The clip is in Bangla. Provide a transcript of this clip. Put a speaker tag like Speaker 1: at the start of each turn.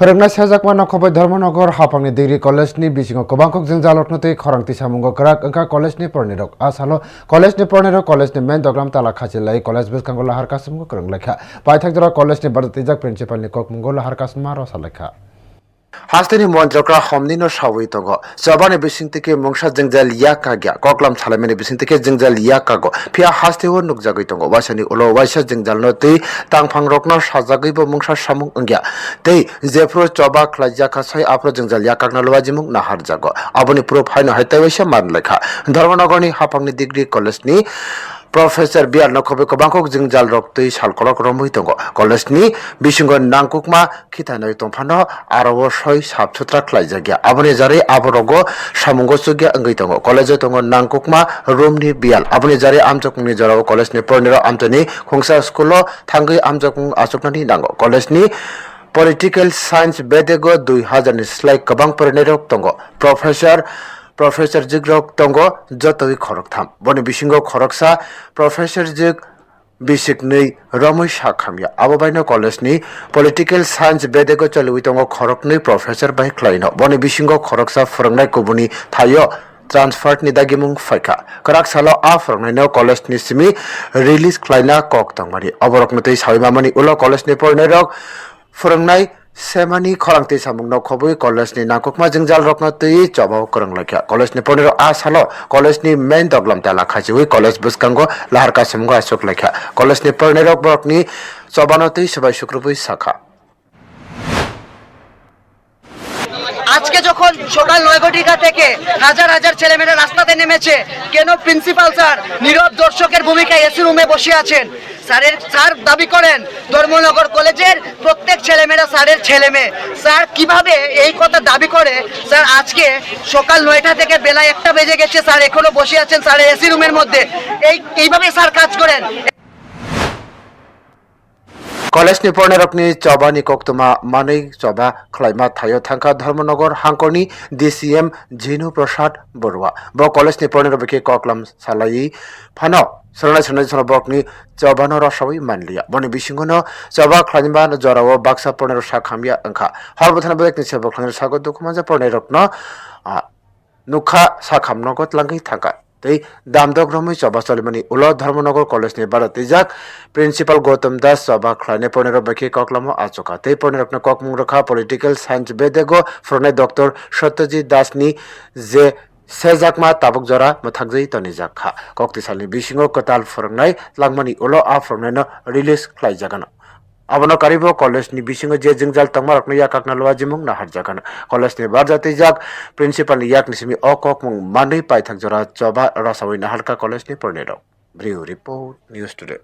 Speaker 1: फोरोंनाय सेजाकमा नखबै धर्मनगर हाफांनि डिग्री कलेजनि बिसिङाव गोबांखौ जों जालकनोतै खरांथि सामुंगो गराक ओंखा कलेजनि फरायनायरक आसालो कलेजनि फरायनायरक कलेजनि मेन दग्राम ताला खाचिलाई कलेज बिसखांगो लाहार कासुमगो गोरोंलेखा बायथाक जरा कलेजनि बारतिजाक प्रिन्सिपालनि ककमुंगो लाहार कासुमा रसालेखा Hastani Montrokra Homnino Shawitogo, Sabane Bisintike Mongsha Jingjal Yakaga, Koklam Salamini Bisintike Jingjal Yakago, Pia Hastiwo Nukjagitongo, Wasani Ulo Washa Jingjal Noti, Tang Pangrokno Shazagibo Mongsha Samungia, Te Zefro Choba Klajaka Sai Apro Jingjal Yakakna Lwajimung Naharjago, Aboni Proof Haino Haitawesha Manleka, Dharmanagoni Hapangni Degree College ni 프로페서 비알노코베코 방콕 증잘 럽드이 살콜라 그럼부이던거 걸레스니 비싱거 난국마 키타노이 동파노 아라워 서이 삽투트라 클라이자기야 아브네 자리 아브로고 사문고 쓰기야 응이던거 걸레저 동거 난국마 롬니 비알 아브네 자리 암적국니 저라고 걸레스니 포르니로 암토니 공사 스쿨로 탕그이 암적국 아속나니 난거 걸레스니 political science বেদেগ দুই হাজার নিসলাই কবাং পরিণেরক তঙ্গ professor फरायनायरक दङ प्रफेसर प्रफेसर जिग रक दङ जतै खरकथाम बनि बिसिंगो खरकसा प्रफेसर जिग बिसिक नै रमै साखामिया आबोबाइनो कलेजनि पलिटिकल साइन्स बेदेगो चलुइ दङ खरक नै प्रफेसर बाइ ख्लाइनो बनि बिसिंगो खरकसा फोरोंनाय कुबुनि थायो ट्रान्सफार्ट नि दागिमुं फाइका कराक सालो आ फोरोंनायनो कलेजनि सिमी रिलिज ख्लाइना कक तंमानि अबरकनतै साविमामानि उलो कलेजनि फरायनायरक फोरोंनाय सेमानि खरांथि सामुंनो खबै कलेजनि नाकुकमा जोंजाल रकनो तै चबाव करंलाख्या कलेजनि पनेर आ सालो कलेजनि मेन दगलाम ताला खाजिवै कलेज बुसकांगो लाहार कासिमगो आसुक लेख्या कलेजनि पनेर बरकनि चबानो तै सबाय शुक्रबै साखा
Speaker 2: আজকে যখন সকাল নয় ঘটিকা থেকে হাজার হাজার ছেলেমেয়েরা রাস্তাতে নেমেছে কেন প্রিন্সিপাল স্যার নীরব দর্শকের ভূমিকায় এসি রুমে বসে আছেন স্যারের স্যার দাবি করেন, ধর্মনগর কলেজের প্রত্যেক ছেলেমেয়েরা স্যারের ছেলে মেয়ে স্যার কীভাবে এই কথা দাবি করে? স্যার, আজকে সকাল নয়টা থেকে বেলা একটা বেজে গেছে, স্যার এখনও বসে আছেন স্যার এসি রুমের মধ্যে। এই, এইভাবে স্যার কাজ করেন।
Speaker 1: কলেজ নিপনে রকনি চবা নিকক্তমা মানৈ চবা, খ্লাইমা থায় থাঙ্কা, ধর্মনগর হাঙ্কনি এম জিনু প্রসাদ বড়ুয়া। ব কলেজ নিপনে রবকে ককলাম সালাই ফানো Sarana sarana sarana bok ni jawab no rasawi man liya. Bani bisingo no jawab khalima no jara wo baksa porne ro sakhamiya angka. Har bothana bodek ni jawab khalina sago dokumanja porne rok no nukha sakham no got langi thangka. তাই দামদগ্রমই সভা চলিমানি উল ধর্মনগর কলেজ নিবার তেজাক প্রিন্সিপাল গৌতম দাস সভা খ্লাইনে পনেরো বেখি ককলম আচকা তেই পনেরো ককমুং রখা পলিটিক্যাল সায়েন্স বেদেগো ফ্রনে ডক্টর সত্যজিৎ দাসনি যে मथागजै तनिजाखा कक्तिसालनि बिसिङो कताल फोरोंनाय लांमानि उल आ फोरोंनायनो release ख्लाइजागोन abono karibo college ni bisingo je jingjal tangma rakno yak akna lowa jimung na harjakan college ni barjati jak principal ni yak nisimi okok mung manui paithak jora choba rasawi na halka college ni pornero Brio report news today